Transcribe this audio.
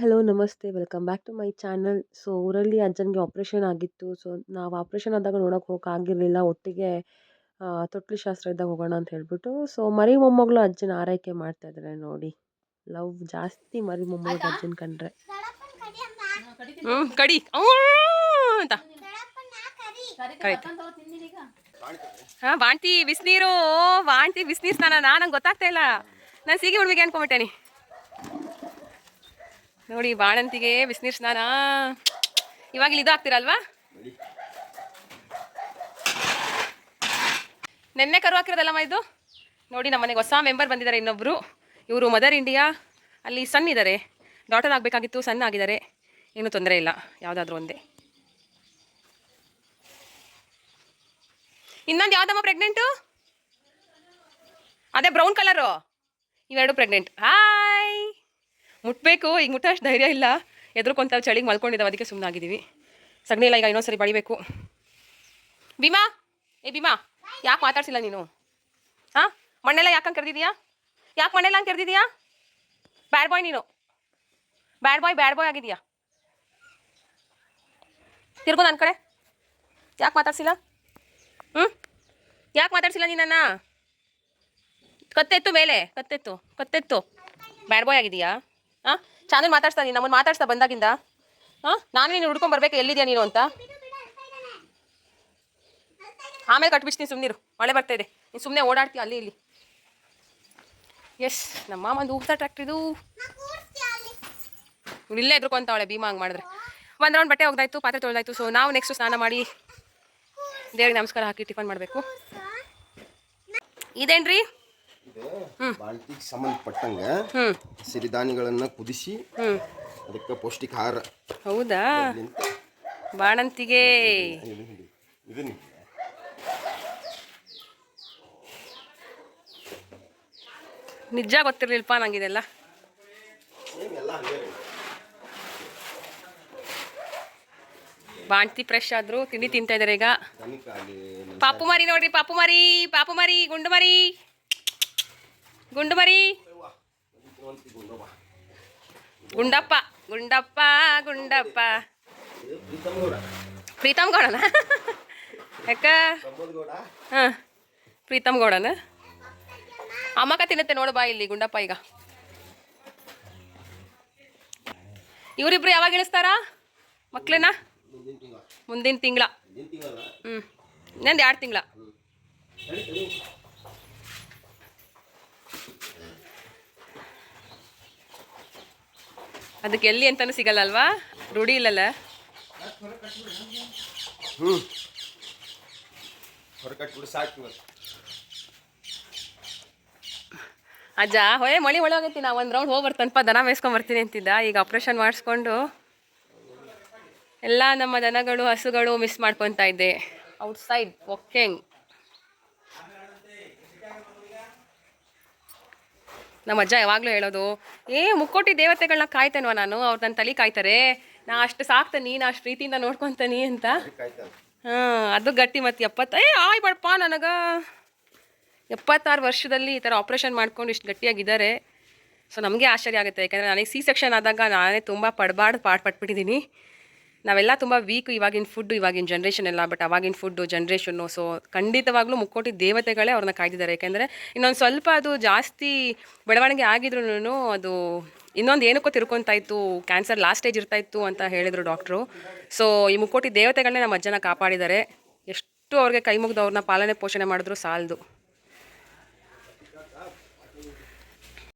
Hello ನಮಸ್ತೆ. Welcome back to my channel. So ಊರಲ್ಲಿ ಅಜ್ಜನಿಗೆ ಆಪ್ರೇಷನ್ ಆಗಿತ್ತು. ಸೊ ನಾವು ಆಪ್ರೇಷನ್ ಆದಾಗ ನೋಡೋಕೆ ಹೋಗೋಕ್ಕಾಗಿರಲಿಲ್ಲ ಒಟ್ಟಿಗೆ ಆ, ತೊಟ್ಲು ಶಾಸ್ತ್ರ ಇದ್ದಾಗ ಹೋಗೋಣ ಅಂತ ಹೇಳ್ಬಿಟ್ಟು. ಸೊ ಮರಿ ಮೊಮ್ಮಗಳು ಅಜ್ಜನ ಆರೈಕೆ ಮಾಡ್ತಾ ಇದ್ದಾರೆ ನೋಡಿ. ಲವ್ ಜಾಸ್ತಿ ಮರಿ ಮೊಮ್ಮಗಳು ಅಜ್ಜನ ಕಂಡ್ರೆ. ಕಡಿ. ಅಂತ. ಹಾಂ ಬಿಸಿನೀರು. ಬಾಣ್ತಿ ಬಿಸಿನೀರು ಸ್ನಾನ. ನಂಗೆ ಗೊತ್ತಾಗ್ತಾ ಇಲ್ಲ. ನಾನು ಸೀಗೆ ಹುಡುಗಿಗೆ ಅನ್ಕೊಂಬಿಟ್ಟೇನಿ. ನೋಡಿ, ಬಾಣಂತಿಗೆ ಬಿಸಿನೀರು ಸ್ನಾನ ಇವಾಗ ಇಲ್ಲಿ ಹಾಕ್ತಿರಲ್ವಾ ನೆನ್ನೆ ಕರು ಹಾಕಿರೋದಲ್ಲಮ್ಮ ಇದು? ನೋಡಿ, ನಮ್ಮ ಮನೆಗೆ ಹೊಸ ಮೆಂಬರ್ ಬಂದಿದ್ದಾರೆ ಇನ್ನೊಬ್ಬರು ಇವರು ಮದರ್ ಇಂಡಿಯಾ, ಅಲ್ಲಿ ಸಣ್ಣ ಇದ್ದಾರೆ ಡಾಟರ್ ಆಗಬೇಕಾಗಿತ್ತು ಸಣ್ಣ ಆಗಿದ್ದಾರೆ. ಏನೂ ತೊಂದರೆ ಇಲ್ಲ, ಯಾವುದಾದ್ರೂ ಒಂದೇ. ಇನ್ನೊಂದು ಯಾವುದಮ್ಮ ಪ್ರೆಗ್ನೆಂಟು ಅದೇ ಬ್ರೌನ್ ಕಲರು ಇವೆರಡು ಪ್ರೆಗ್ನೆಂಟ್ ಹಾಯ್ ಮುಟ್ಬೇಕು, ಈಗ ಮುಟ್ಟೋಷ್ಟು ಧೈರ್ಯ ಇಲ್ಲ. ಎದ್ರುಕೊಂತಾವ್ ಚಳಿಗೆ ಮಲ್ಕೊಂಡಿದ್ದಾವೆ, ಅದಕ್ಕೆ ಸುಮ್ಮನಾಗಿದ್ದೀವಿ ಸಗಣಿ ಇಲ್ಲ, ಈಗ ಇನ್ನೊಂದು ಸರಿ ಬಡಿಬೇಕು ಭೀಮಾ? ಏ ಭೀಮಾ, ಯಾಕೆ ಮಾತಾಡ್ಸಿಲ್ಲ ನೀನು? ಹಾಂ? ಮಣ್ಣೆಲ್ಲ ಯಾಕಂಗೆ ಕರೆದಿದ್ಯಾ? ಯಾಕೆ ಮಣ್ಣೆಲ್ಲ ಹಂಗೆ ಕರೆದಿದ್ಯಾ? ಬ್ಯಾಡ್ ಬಾಯ್ ನೀನು. ಬ್ಯಾಡ್ ಬಾಯ್ ಬ್ಯಾಡ್ ಬಾಯ್ ಆಗಿದೆಯಾ? ತಿರ್ಗು ನನ್ನ ಕಡೆ. ಯಾಕೆ ಮಾತಾಡ್ಸಿಲ್ಲ? ಹ್ಞೂ ಯಾಕೆ ಮಾತಾಡ್ಸಿಲ್ಲ ನೀನನ್ನ? ಕತ್ತೆತ್ತು ಮೇಲೆ, ಕತ್ತೆತ್ತು ಕತ್ತೆತ್ತು. ಬ್ಯಾಡ್ ಬಾಯ್ ಆಗಿದೆಯಾ? ಹಾಂ ಚಾನಲ್ ಮಾತಾಡ್ತಾ ನೀನು ನಮ್ಮನ್ನು ಮಾತಾಡ್ತಾ ಬಂದಾಗಿಂದ? ಹಾಂ ನಾನು ನೀನು ಹುಡ್ಕೊಂಡ್ ಬರ್ಬೇಕು, ಎಲ್ಲಿದ್ಯಾ ನೀನು ಅಂತ? ಆಮೇಲೆ ಕಟ್ಬಿಡ್ತೀನಿ ಸುಮ್ಮನಿರು ಮಳೆ ಬರ್ತಾ ಇದೆ. ನೀನು ಸುಮ್ಮನೆ ಓಡಾಡ್ತೀಯ ಅಲ್ಲಿ ಇಲ್ಲಿ? ಎಸ್, ನಮ್ಮ ಒಂದು ಊಟ ಟ್ರ್ಯಾಕ್ಟ್ರಿದು ಇಲ್ಲೇ ಎದ್ರುಕೊಂತಾವಳೆ, ಭೀಮಾ ಹಂಗೆ ಮಾಡಿದ್ರೆ. ಒಂದು ರೌಂಡ್ ಬಟ್ಟೆ ಹೋಗ್ದಾಯ್ತು ಪಾತ್ರೆ ತೊಳೆದಾಯ್ತು. ಸೊ ನಾವು ನೆಕ್ಸ್ಟ್ ಸ್ನಾನ ಮಾಡಿ ದೇವ್ರಿಗೆ ನಮಸ್ಕಾರ ಹಾಕಿ ಟಿಫನ್ ಮಾಡಬೇಕು. ಇದೇನ್ರಿ? ಇದು ಬಾಳ್ತಿಗೆ ಸಂಬಂಧಪಟ್ಟಂಗ ಸಿರಿಧಾನ್ಯಗಳನ್ನ ಕುದಿಸಿ ಅದಕ್ಕೆ ಪೌಷ್ಟಿಕ ಆಹಾರ ಹೌದಾ ಬಾಣಂತಿಗೆ. ಇದನ್ನ ನಿಜ ಗೊತ್ತಿರ್ಲಿಲ್ಲಪ್ಪ ನಂಗಿದೆಲ್ಲ. ಬಾಣ್ತಿ ಫ್ರೆಶ್ ಆದ್ರು ತಿಂಡಿ ತಿಂತಾ ಇದಾರೆ ಈಗ? ಪಾಪು ಮರಿ ನೋಡ್ರಿ ಪಾಪು ಮರಿ ಪಾಪು ಮರಿ ಗುಂಡು ಮರಿ ಗುಂಡು ಮರಿ. ಗುಂಡಪ್ಪ ಗುಂಡಪ್ಪ ಗುಂಡಪ್ಪ. ಪ್ರೀತಮ್ ಗೌಡ ಪ್ರೀತಮ್ ಗೌಡನ? ಯಾಕ? ಹಾ, ಪ್ರೀತಮ್ ಗೌಡನ? ಅಮ್ಮಕ್ಕ ತಿನ್ನತ್ತೆ ನೋಡು ಬಾ ಇಲ್ಲಿ ಗುಂಡಪ್ಪ ಈಗ. ಇವರಿಬ್ರು ಯಾವಾಗ ಇಳಿಸ್ತಾರ? ಮಕ್ಳನ್ನ? ಮುಂದಿನ ತಿಂಗಳ. ಹ್ಞೂ ಇನ್ನೊಂದು ಎರಡು ತಿಂಗಳ ತಡಿ, ತಡಿ. ಅದಕ್ಕೆ ಎಲ್ಲಿ ಅಂತಾನು ಸಿಗಲ್ಲ ಅಲ್ವಾ ರೂಢಿ ಇಲ್ಲಲ್ಲ? ಅಜ್ಜ ಹೊಯ್ ಮಳಿ ಒಳಗೈತಿ ನಾ ಒಂದು ರೌಂಡ್ ಹೋಗಿ ಬರ್ತನಪ್ಪ ದನ ಮೇಯ್ಸ್ಕೊಂಬರ್ತೀನಿ ಅಂತಿದ್ದ. ಈಗ ಆಪ್ರೇಷನ್ ಮಾಡಿಸ್ಕೊಂಡು ಎಲ್ಲ ನಮ್ಮ ದನಗಳು ಹಸುಗಳು ಮಿಸ್ ಮಾಡ್ಕೊತಾ ಇದ್ದೆ. ಔಟ್ಸೈಡ್ ವಾಕಿಂಗ್ ನಮ್ಮ ಅಜ್ಜ ಯಾವಾಗಲೂ ಹೇಳೋದು, ಏ, ಮುಕ್ಕೋಟಿ ದೇವತೆಗಳನ್ನ ಕಾಯ್ತೇನೋ ನಾನು? ಅವ್ರು ನನ್ನ ತಲೆ ಕಾಯ್ತಾರೆ. ನಾ ಅಷ್ಟು ಸಾಕ್ತಾನಿ, ನಾ ಅಷ್ಟು ರೀತಿಯಿಂದ ನೋಡ್ಕೊತಾನಿ ಅಂತ. ಹಾಂ, ಅದು ಗಟ್ಟಿ ಮತ್ತು ಎಪ್ಪತ್ತ, ಏ, ಆಯ್ ಬಡಪ್ಪ ನನಗೆ. ಎಪ್ಪತ್ತಾರು ವರ್ಷದಲ್ಲಿ ಈ ಥರ ಆಪ್ರೇಷನ್ ಮಾಡ್ಕೊಂಡು ಇಷ್ಟು ಗಟ್ಟಿಯಾಗಿದ್ದಾರೆ. ಸೊ ನಮಗೆ ಆಶ್ಚರ್ಯ ಆಗುತ್ತೆ. ಯಾಕಂದರೆ ನನಗೆ ಸಿ ಸೆಕ್ಷನ್ ಆದಾಗ ನಾನೇ ತುಂಬ ಪಡಬಾರ್ದು ಪಾಠ ಪಟ್ಬಿಟ್ಟಿದ್ದೀನಿ ನಾವೆಲ್ಲ ತುಂಬ ವೀಕ್ ಇವಾಗಿನ ಫುಡ್ ಇವಾಗಿನ ಜನ್ರೇಷನ್ ಎಲ್ಲ ಬಟ್ ಅವಾಗಿನ ಫುಡ್ ಜನ್ರೇಷನ್ನು ಸೊ ಖಂಡಿತವಾಗ್ಲೂ ಮುಕ್ಕೋಟಿ ದೇವತೆಗಳೇ ಅವ್ರನ್ನ ಕಾಯ್ದಿದ್ದಾರೆ. ಯಾಕೆಂದರೆ ಇನ್ನೊಂದು ಸ್ವಲ್ಪ ಅದು ಜಾಸ್ತಿ ಬೆಳವಣಿಗೆ ಆಗಿದ್ರು ಅದು ಇನ್ನೊಂದು ಏನಕ್ಕೋ ತಿರ್ಕೊತಾ ಇತ್ತು ಕ್ಯಾನ್ಸರ್ ಲಾಸ್ಟ್ ಸ್ಟೇಜ್ ಇರ್ತಾ ಇತ್ತು ಅಂತ ಹೇಳಿದರು ಡಾಕ್ಟ್ರು ಸೊ ಈ ಮುಕ್ಕೋಟಿ ದೇವತೆಗಳನ್ನೇ ನಮ್ಮ ಅಜ್ಜನ ಕಾಪಾಡಿದ್ದಾರೆ. ಎಷ್ಟು ಅವ್ರಿಗೆ ಕೈ ಮುಗಿದು ಅವ್ರನ್ನ ಪಾಲನೆ ಪೋಷಣೆ ಮಾಡಿದ್ರು ಸಾಲದು.